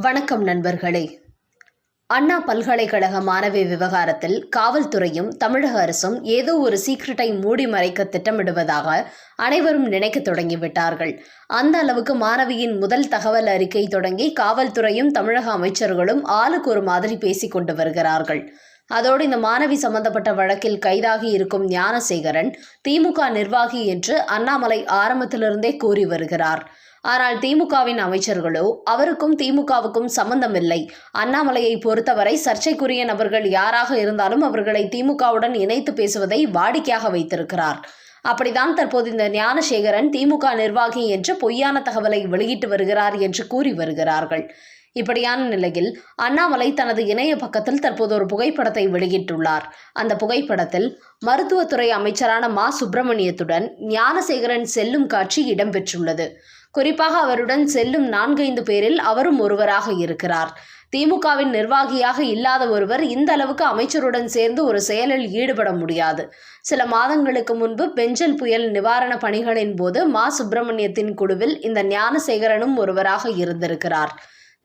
வணக்கம் நண்பர்களே. அண்ணா பல்கலைக்கழக மாணவி விவகாரத்தில் காவல்துறையும் தமிழக அரசும் ஏதோ ஒரு சீக்ரெட்டை மூடி மறைக்க திட்டமிடுவதாக அனைவரும் நினைக்க தொடங்கிவிட்டார்கள். அந்த அளவுக்கு மாணவியின் முதல் தகவல் அறிக்கை தொடங்கி காவல்துறையும் தமிழக அமைச்சர்களும் ஆளுக்கு ஒரு மாதிரி பேசிக்கொண்டு வருகிறார்கள். அதோடு இந்த மாணவி சம்பந்தப்பட்ட வழக்கில் கைதாகி இருக்கும் ஞானசேகரன் திமுக நிர்வாகி என்று அண்ணாமலை ஆரம்பத்திலிருந்தே கூறி வருகிறார். ஆனால் திமுகவின் அமைச்சர்களோ அவருக்கும் திமுகவுக்கும் சம்பந்தமில்லை. அண்ணாமலையை பொறுத்தவரை சர்ச்சைக்குரிய நபர்கள் யாராக இருந்தாலும் அவர்களை திமுகவுடன் இணைத்து பேசுவதை வாடிக்கையாக வைத்திருக்கிறார். அப்படிதான் தற்போது இந்த ஞானசேகரன் திமுக நிர்வாகி என்று பொய்யான தகவலை வெளியிட்டு வருகிறார் என்று கூறி வருகிறார்கள். இப்படியான நிலையில் அண்ணாமலை தனது இணைய பக்கத்தில் தற்போது ஒரு புகைப்படத்தை வெளியிட்டுள்ளார். அந்த புகைப்படத்தில் மருத்துவத்துறை அமைச்சரான மா. சுப்பிரமணியத்துடன் ஞானசேகரன் செல்லும் காட்சி இடம்பெற்றுள்ளது. குறிப்பாக அவருடன் செல்லும் நான்கைந்து பேரில் அவரும் ஒருவராக இருக்கிறார். திமுகவின் நிர்வாகியாக இல்லாத ஒருவர் இந்த அளவுக்கு அமைச்சருடன் சேர்ந்து ஒரு செயலில் ஈடுபட முடியாது. சில மாதங்களுக்கு முன்பு பெஞ்சல் புயல் நிவாரண பணிகளின் போது மா. சுப்பிரமணியத்தின் குழுவில் இந்த ஞானசேகரனும் ஒருவராக இருந்திருக்கிறார்.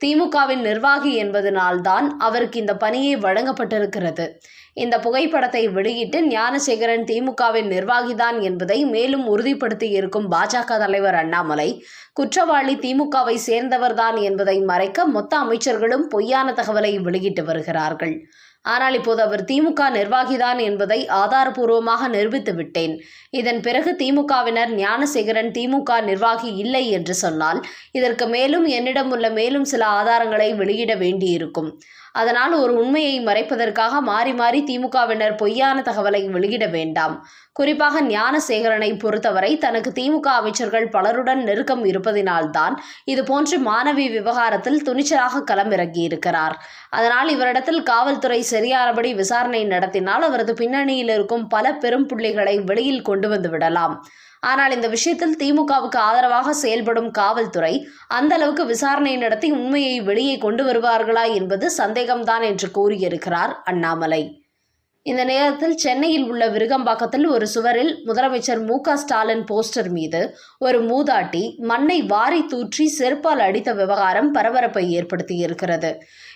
திமுகவின் நிர்வாகி என்பதனால்தான் அவருக்கு இந்த பணியை வழங்கப்பட்டிருக்கிறது. இந்த புகைப்படத்தை வெளியிட்டு ஞானசேகரன் திமுகவின் நிர்வாகிதான் என்பதை மேலும் உறுதிப்படுத்தி இருக்கும் பாஜக தலைவர் அண்ணாமலை குற்றவாளி திமுகவை சேர்ந்தவர்தான் என்பதை மறைக்க மொத்த அமைச்சர்களும் பொய்யான தகவலை வெளியிட்டு வருகிறார்கள். ஆனால் இப்போது அவர் திமுக நிர்வாகிதான் என்பதை ஆதாரபூர்வமாக நிரூபித்து விட்டேன். இதன் பிறகு திமுகவினர் ஞானசேகரன் திமுக நிர்வாகி இல்லை என்று சொன்னால் இதற்கு மேலும் என்னிடம் உள்ள மேலும் சில ஆதாரங்களை வெளியிட வேண்டியிருக்கும். அதனால் ஒரு உண்மையை மறைப்பதற்காக மாறி மாறி திமுகவினர் பொய்யான தகவலை வெளியிட வேண்டாம். குறிப்பாக ஞானசேகரனை பொறுத்தவரை தனக்கு திமுக அமைச்சர்கள் பலருடன் நெருக்கம் இருப்பதினால்தான் இதுபோன்று மாணவி விவகாரத்தில் துணிச்சலாக களமிறங்கியிருக்கிறார். அதனால் இவரிடத்தில் காவல்துறை சரியானபடி விசாரணை நடத்தினால் அவரது பின்னணியில் இருக்கும் பல பெரும் புள்ளிகளை வெளியில் கொண்டு வந்து விடலாம். ஆனால் இந்த விஷயத்தில் திமுகவுக்கு ஆதரவாக செயல்படும் காவல்துறை அந்த அளவுக்கு விசாரணை நடத்தி உண்மையை வெளியே கொண்டு வருவார்களா என்பது சந்தேகம்தான் என்று கூறியிருக்கிறார் அண்ணாமலை. இந்த நேரத்தில் சென்னையில் உள்ள விருகம்பாக்கத்தில் ஒரு சுவரில் முதலமைச்சர் மு ஸ்டாலின் போஸ்டர் மீது ஒரு மூதாட்டி மண்ணை வாரி தூற்றி செருப்பால் அடித்த விவகாரம் பரபரப்பை ஏற்படுத்தியிருக்கிறது.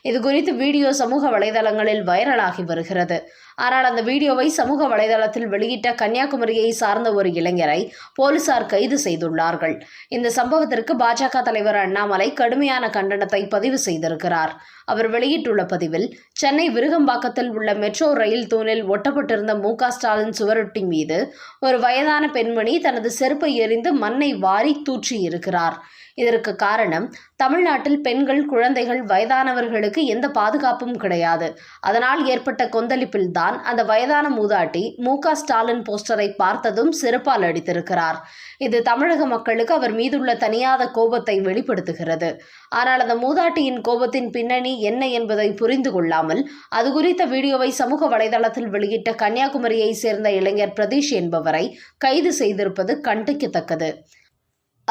இது குறித்து வீடியோ சமூக வலைதளங்களில் வைரலாகி வருகிறது. ஆனால் அந்த வீடியோவை சமூக வலைதளத்தில் வெளியிட்ட கன்னியாகுமரியை சார்ந்த ஒரு இளைஞரை போலீசார் கைது செய்துள்ளார்கள். இந்த சம்பவத்திற்கு பாஜக தலைவர் அண்ணாமலை கடுமையான கண்டனத்தை பதிவு செய்திருக்கிறார். அவர் வெளியிட்டுள்ள பதிவில் சென்னை விருகம்பாக்கத்தில் உள்ள மெட்ரோ ரயில் தூணில் ஒட்டப்பட்டிருந்த மு க ஸ்டாலின் சுவரொட்டி மீது ஒரு வயதான பெண்மணி தனது செருப்பை எறிந்து மண்ணை வாரி தூற்றி இருக்கிறார் இதற்கு காரணம் தமிழ்நாட்டில் பெண்கள் குழந்தைகள் வயதானவர்களுக்கு எந்த பாதுகாப்பும் கிடையாது. அதனால் ஏற்பட்ட கொந்தளிப்பில்தான் அந்த வயதான மூதாட்டி மு. ஸ்டாலின் போஸ்டரை பார்த்ததும் சிறப்பால் அடித்திருக்கிறார். இது தமிழக மக்களுக்கு அவர் மீதுள்ள தனியாத கோபத்தை வெளிப்படுத்துகிறது. ஆனால் அந்த மூதாட்டியின் கோபத்தின் பின்னணி என்ன என்பதை புரிந்து கொள்ளாமல் அது குறித்த வீடியோவை சமூக வலைதளத்தில் வெளியிட்ட கன்னியாகுமரியை சேர்ந்த இளைஞர் பிரதீஷ் என்பவரை கைது செய்திருப்பது கண்டிக்கத்தக்கது.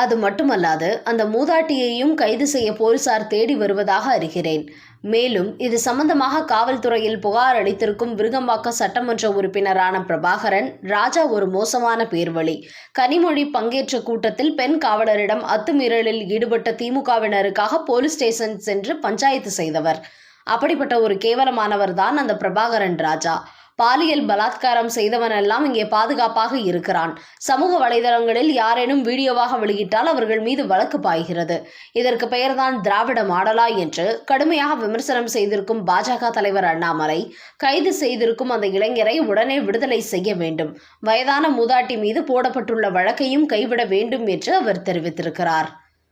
அது மட்டுமல்லாது அந்த மூதாட்டியையும் கைது செய்ய போலீசார் தேடி வருவதாக அறிகிறேன். மேலும் இது சம்பந்தமாக காவல்துறையில் புகார் அளித்திருக்கும் விருகம்பாக்க சட்டமன்ற உறுப்பினரான பிரபாகரன் ராஜா ஒரு மோசமான பேர்வழி. கனிமொழி பங்கேற்ற கூட்டத்தில் பெண் காவலரிடம் அத்துமீறலில் ஈடுபட்ட திமுகவினருக்காக போலீஸ் ஸ்டேஷன் சென்று பஞ்சாயத்து செய்தவர். அப்படிப்பட்ட ஒரு கேவலமானவர் தான் அந்த பிரபாகரன் ராஜா. பாலியல் பலாத்காரம் செய்தவனெல்லாம் இங்கே பாதுகாப்பாக இருக்கிறான். சமூக வலைதளங்களில் யாரேனும் வீடியோவாக வெளியிட்டால் அவர்கள் மீது வழக்கு பாய்கிறது. இதற்கு பெயர்தான் திராவிட மாடலா என்று கடுமையாக விமர்சனம் செய்திருக்கும் பாஜக தலைவர் அண்ணாமலை கைது செய்திருக்கும் அந்த இளைஞரை உடனே விடுதலை செய்ய வேண்டும். வயதான மூதாட்டி மீது போடப்பட்டுள்ள வழக்கையும் கைவிட வேண்டும் என்று அவர் தெரிவித்திருக்கிறார்.